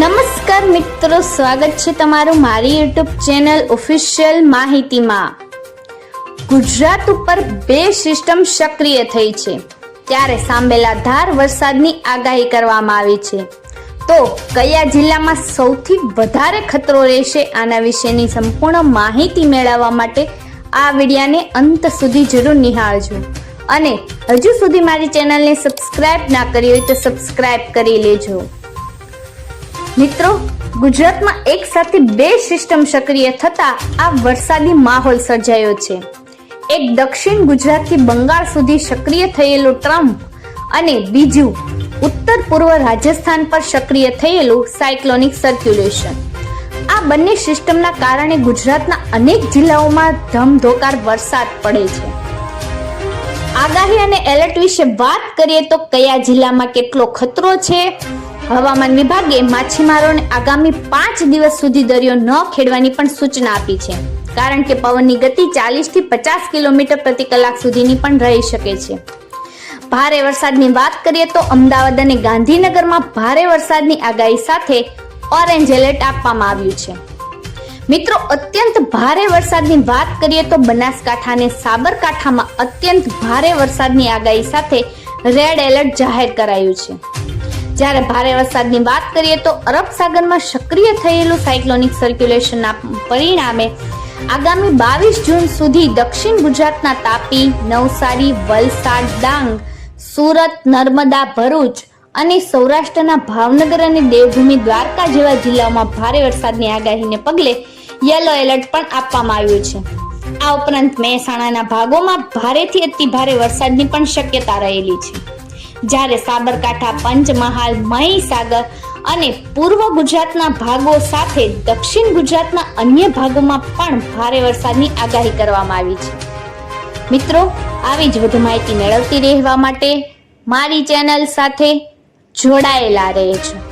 નમસ્કાર મિત્રો, સ્વાગત છે તમારું મારી યુટ્યુબ ચેનલ ઓફિશિયલ માહિતીમાં. ગુજરાત ઉપર બે સિસ્ટમ સક્રિય થઈ છે. ત્યારે સાંભેલા ધાર વરસાદની આગાહી કરવામાં આવી છે. તો કયા જિલ્લામાં સૌથી વધારે ખતરો રહેશે આના વિશેની સંપૂર્ણ માહિતી મેળવવા માટે આ વિડિયાને અંત સુધી જરૂર નિહાળજો. અને હજુ સુધી મારી ચેનલને સબસ્ક્રાઇબ ના કરી હોય તો સબસ્ક્રાઇબ કરી લેજો. મિત્રો, ગુજરાતમાં એક સાથે બે સિસ્ટમ સક્રિય થતા આ વરસાદી માહોલ સર્જાયો છે. એક દક્ષિણ ગુજરાતથી બંગાળ સુધી સક્રિય થયેલું ટ્રમ્પ અને બીજું ઉત્તર પૂર્વ રાજસ્થાન પર સક્રિય થયેલું સાયક્લોનિક સર્ક્યુલેશન. આ બંને સિસ્ટમના કારણે ગુજરાતના અનેક જિલ્લાઓમાં ધમધોકાર વરસાદ પડે છે. આગાહી અને એલર્ટ વિશે વાત કરીએ તો કયા જિલ્લામાં કેટલો ખતરો છે? હવામાન વિભાગે માછીમારોને આગામી પાંચ દિવસ સુધી દરિયો ન ખેડવાની પણ સૂચના આપી છે. કારણ કે પવનની ગતિ ચાલીસથી પચાસ કિલોમીટર પ્રતિ કલાક સુધીની પણ રહી શકે છે. ભારે વરસાદની વાત કરીએ તો અમદાવાદ અને ગાંધીનગરમાં ભારે વરસાદની આગાહી સાથે ઓરેન્જ એલર્ટ આપવામાં આવ્યું છે. મિત્રો, અત્યંત ભારે વરસાદની વાત કરીએ તો બનાસકાંઠા અને સાબરકાંઠામાં અત્યંત ભારે વરસાદની આગાહી સાથે રેડ એલર્ટ જાહેર કરાયું છે. જ્યારે ભારે વરસાદની વાત કરીએ તો અરબ સાગરમાં સક્રિય થયેલું સાયક્લોનિક સર્ક્યુલેશનના પરિણામે આગામી બાવીસ જૂન સુધી દક્ષિણ ગુજરાતના તાપી, નવસારી, વલસાડ, ડાંગ, સુરત, નર્મદા, ભરૂચ અને સૌરાષ્ટ્રના ભાવનગર અને દેવભૂમિ દ્વારકા જેવા જિલ્લાઓમાં ભારે વરસાદની આગાહીને પગલે યલો એલર્ટ પણ આપવામાં આવ્યું છે. આ ઉપરાંત મહેસાણાના ભાગોમાં ભારેથી અતિ ભારે વરસાદની પણ શક્યતા રહેલી છે. જ્યારે સાબરકાંઠા પંચમહાલ, મહીસાગર અને પૂર્વ ગુજરાતના ભાગો સાથે દક્ષિણ ગુજરાતના અન્ય ભાગોમાં પણ ભારે વરસાદની આગાહી કરવામાં આવી છે. મિત્રો, આવી જ વધુ માહિતી મેળવતી રહેવા માટે મારી ચેનલ સાથે જોડાયેલા રહેજો.